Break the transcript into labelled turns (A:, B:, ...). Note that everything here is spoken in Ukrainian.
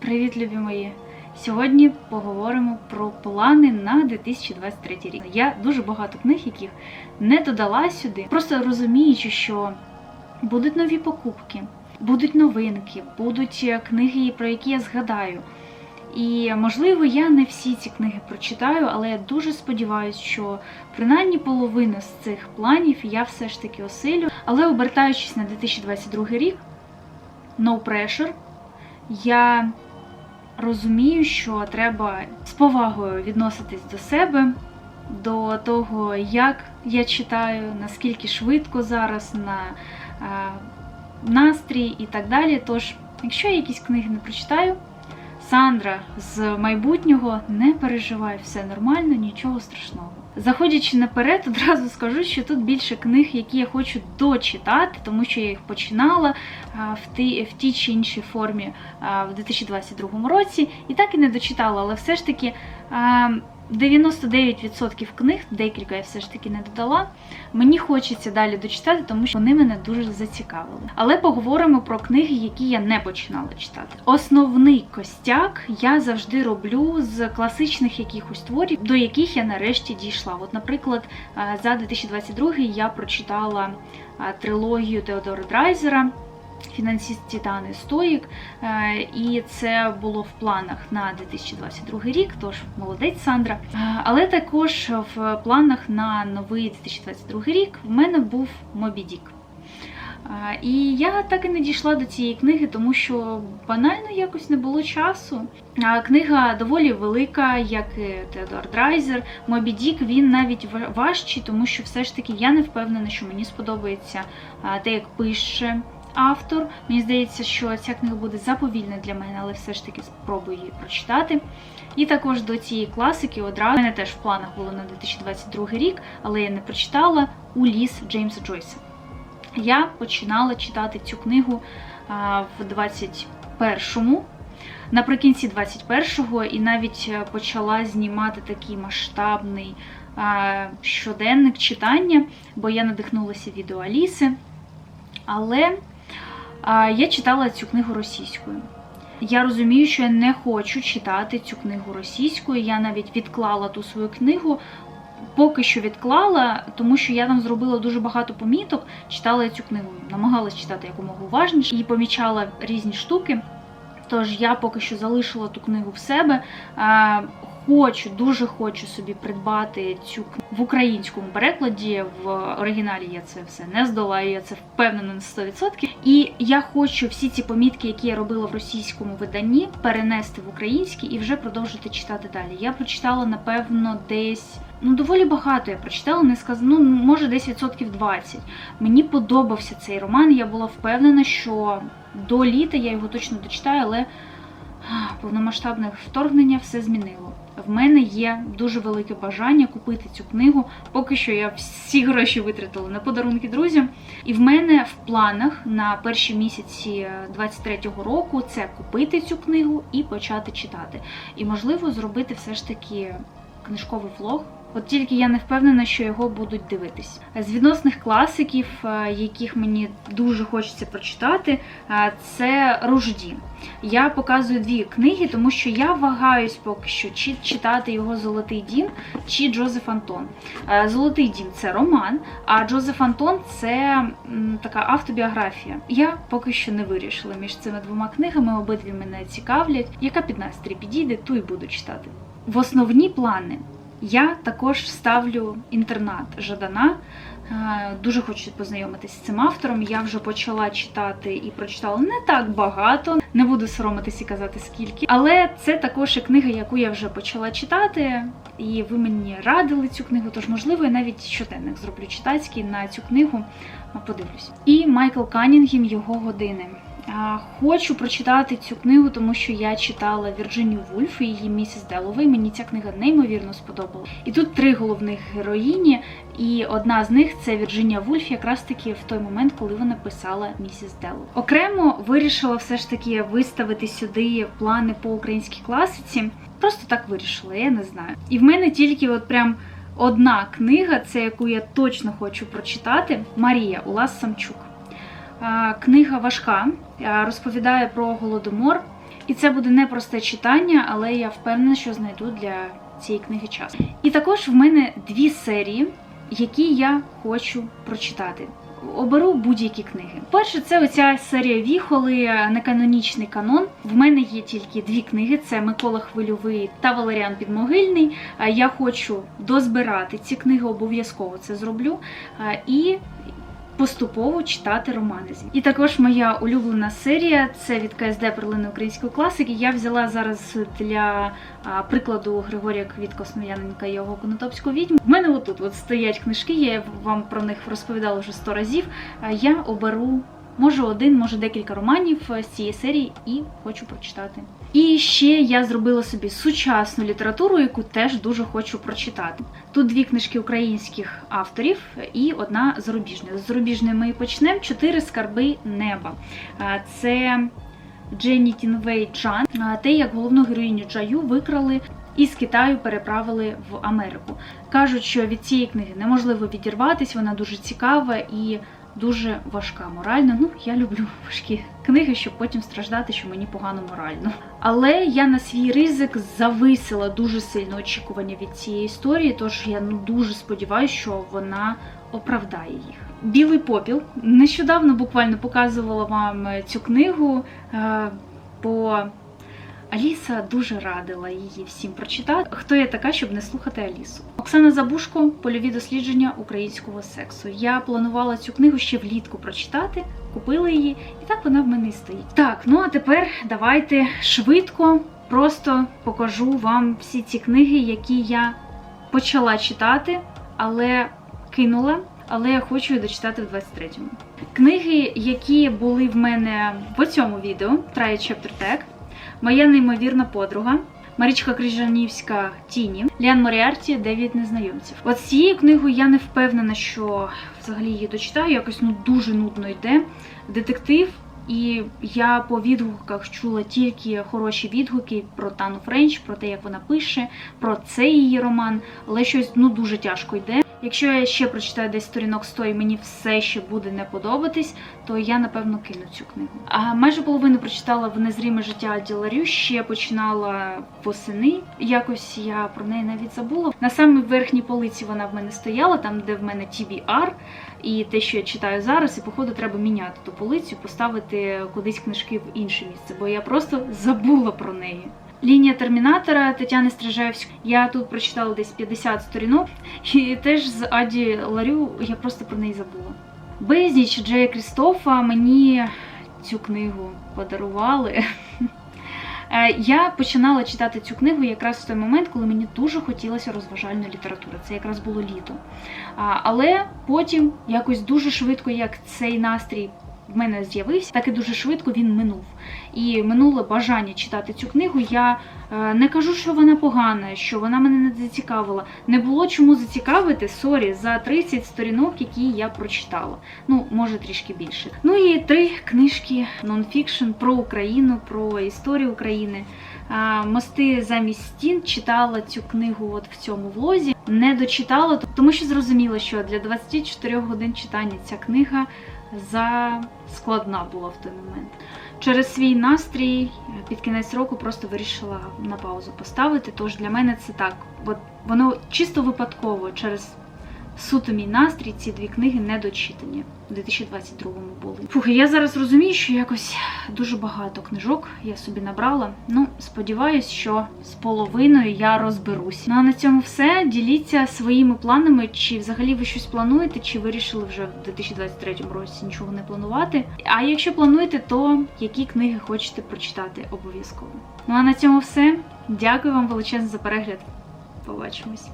A: Привіт, любі мої! Сьогодні поговоримо про плани на 2023 рік. Я дуже багато книг, яких не додала сюди, просто розуміючи, що будуть нові покупки, будуть новинки, будуть е, книги, про які я згадаю. І можливо, я не всі ці книги прочитаю, але я дуже сподіваюся, що принаймні половину з цих планів я все ж таки осилю. Але обертаючись на 2022 рік, no pressure, я розумію, що треба з повагою відноситись до себе, до того, як я читаю, наскільки швидко зараз на е, настрій і так далі. Тож, якщо я якісь книги не прочитаю, Сандра з майбутнього не переживай, все нормально, нічого страшного. Заходячи наперед, одразу скажу, що тут більше книг, які я хочу дочитати, тому що я їх починала в тій, в тій чи іншій формі в 2022 році, і так і не дочитала, але все ж таки. А, 99% книг, декілька я все ж таки не додала. Мені хочеться далі дочитати, тому що вони мене дуже зацікавили. Але поговоримо про книги, які я не починала читати. Основний костяк я завжди роблю з класичних якихось творів, до яких я нарешті дійшла. От, наприклад, е, за 2022 я прочитала е, трилогію Теодора Драйзера. Фінансіст Титани Стоїк, Е, і це було в планах на 2022 рік, тож молодець Сандра. Е, Але також в планах на новий 2022 рік в мене був Мобі Дік. Е, І я так і не дійшла до цієї книги, тому що банально якось не було часу. Книга доволі велика, як і Теодор Драйзер. Мобі Дік він навіть ва- важчий, тому що все ж таки я не впевнена, що мені сподобається те, як пише автор. Мені здається, що ця книга буде заповільна для мене, але все ж таки спробую її прочитати. І також до цієї класики одразу У мене теж в планах було на 2022 рік, але я не прочитала Уліс Джеймса Джойса. Я починала читати цю книгу а, в 21-му, наприкінці 21-го, і навіть е, почала знімати такий масштабний а, щоденник читання, бо я надихнулася відео Аліси. Але я читала цю книгу російською. Я розумію, що я не хочу читати цю книгу російською. Я навіть відклала ту свою книгу. Поки що відклала, тому що я там зробила дуже багато поміток, читала цю книгу, намагалась читати якомога уважніше і помічала різні штуки. Тож я поки що залишила ту книгу в себе. Хочу, дуже хочу собі придбати цю книгу в українському перекладі. В оригіналі я це все не здолаю, я це впевнена на 100%. І я хочу всі ці помітки, які я робила в російському виданні, перенести в українське і вже продовжити читати далі. Я прочитала, напевно, десь. Ну, доволі багато я прочитала, не сказано, ну, може, десь відсотків 20. Мені подобався цей роман. Я була впевнена, що до літа я його точно дочитаю, але повномасштабне вторгнення все змінило. В мене є дуже велике бажання купити цю книгу. Поки що я всі гроші витратила на подарунки друзям. І в мене в планах на перші місяці 23-го року це купити цю книгу і почати читати. І можливо зробити все ж таки книжковий влог. От тільки я не впевнена, що його будуть дивитись. З відносних класиків, е, яких мені дуже хочеться прочитати, е, це Ружді. Я показую дві книги, тому що я вагаюсь поки що, чи читати його Золотий дім чи Джозеф Антон. Е, Золотий дім це роман, а Джозеф Антон це така автобіографія. Я поки що не вирішила між цими двома книгами. Обидві мене цікавлять. Яка під настрій підійде, ту й буду читати. В основні плани я також ставлю інтернат Жадана. Е, Дуже хочу познайомитися з цим автором. Я вже почала читати і прочитала не так багато, не буду соромитись і казати скільки. Але це також і книга, яку я вже почала читати, і ви мені радили цю книгу. Тож, можливо, я навіть щоденник зроблю читацький на цю книгу. Подивлюсь. І Майкл Канінгем його години. Хочу прочитати цю книгу, тому що я читала Вірджинію Вульф і її місіс Деловей. Мені ця книга неймовірно сподобала. І тут три головних героїні, і одна з них це Вірджинія Вульф, якраз таки в той момент, коли вона писала місіс Деловей. Окремо вирішила все ж таки виставити сюди плани по українській класиці. Просто так вирішила, я не знаю. І в мене тільки от прям. Одна книга, це яку я точно хочу прочитати, Марія Улас Самчук. Книга важка, розповідає про голодомор І це буде не просте читання, але я впевнена, що знайду для цієї книги час. І також в мене дві серії, які я хочу прочитати. Оберу будь-які книги. Перше, це оця серія Віхоли, неканонічний канон. В мене є тільки дві книги: це Микола Хвильовий та Валеріан Підмогильний. Я хочу дозбирати ці книги, обов'язково це зроблю. І поступово читати романи. І також моя улюблена серія це від КСД Перлини української класики. Я взяла зараз для прикладу Григорія Квітко Сміляненка і його Конотопську відьму. В мене отут от стоять книжки, я вам про них розповідала вже сто разів. Я оберу. Може один, може декілька романів з цієї серії і хочу прочитати. І ще я зробила собі сучасну літературу, яку теж дуже хочу прочитати. Тут дві книжки українських авторів і одна зарубіжна. З зарубіжної ми почнемо чотири скарби неба. Це Дженні Тінвей Джан, а, те, як головну героїню Джаю викрали. І з Китаю переправили в Америку. Кажуть, що від цієї книги неможливо відірватися, вона дуже цікава і дуже важка морально. Ну, я люблю важкі книги, щоб потім страждати, що мені погано морально. Але я на свій ризик зависила дуже сильно очікування від цієї історії, тож я ну дуже сподіваюся, що вона оправдає їх. Білий попіл. Нещодавно буквально показувала вам цю книгу, е, бо Аліса дуже радила її всім прочитати. Хто я така, щоб не слухати Алісу? Оксана Забушко Польові дослідження українського сексу. Я планувала цю книгу ще влітку прочитати, купила її, і так вона в мене і стоїть. Так, ну а тепер давайте швидко просто покажу вам всі ці книги, які я почала читати, але кинула. Але я хочу дочитати в 23-му. Книги, які були в мене в цьому відео, Try Chapter Tag, Моя неймовірна подруга. Марічка Крижанівська Тіні, Ліан Моріарті, Дев'ять незнайомців. От з цією книгою я не впевнена, що взагалі її дочитаю. Якось ну дуже нудно йде. Детектив, і я по відгуках чула тільки хороші відгуки про Тану Френч, про те, як вона пише, про цей її роман, але щось ну дуже тяжко йде. Якщо я ще прочитаю десь сторінок 100 і мені все ще буде не подобатись, то я напевно кину цю книгу. А майже половину прочитала в незріме життя Діларю, ще починала восени. Якось я про неї навіть забула. На самій верхній полиці вона в мене стояла, там де в мене TBR, і те, що я читаю зараз, і походу треба міняти ту полицю, поставити кудись книжки в інше місце, бо я просто забула про неї. Лінія термінатора Тетяни Стражевської. Я тут прочитала десь 50 сторінок, і теж з Аді Ларю я просто про неї забула. Безніч Джея Крістофа мені цю книгу подарували. Е, Я починала читати цю книгу якраз в той момент, коли мені дуже хотілося розважальної літератури. Це якраз було літо. Але потім якось дуже швидко, як цей настрій в мене з'явився, так і дуже швидко він минув. І минуло бажання читати цю книгу. Я е, не кажу, що вона погана, що вона мене не зацікавила. Не було чому зацікавити сорі за 30 сторінок, які я прочитала. Ну, може трішки більше. Ну і три книжки нонфікшн про Україну, про історію України. Мости замість стін читала цю книгу от в цьому влозі. Не дочитала, тому що зрозуміла, що для 24 годин читання ця книга за складна була в той момент. Через свій настрій під кінець року просто вирішила на паузу поставити. Тож для мене це так, бо воно чисто випадково через суто мій настрій ці дві книги не дочитані. У 2022-му були. Фух, я зараз розумію, що якось дуже багато книжок я собі набрала. Ну, сподіваюсь, що з половиною я розберусь. Ну а на цьому все. Діліться своїми планами, чи взагалі ви щось плануєте, чи вирішили вже в 2023 році нічого не планувати. А якщо плануєте, то які книги хочете прочитати обов'язково. Ну а на цьому все. Дякую вам величезно за перегляд. Побачимось.